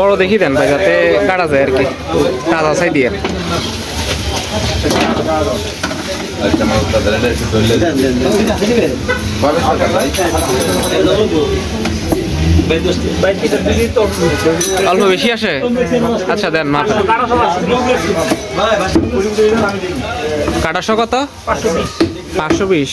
বড় দেখি দেন ভাই, যাতে কাটা যায় আর কি। কাদা চাই দিয়ে অল্প বেশি আসে? আচ্ছা দেন মাপ। কাটাশো কত? পাঁচশো বিশ।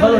ভালো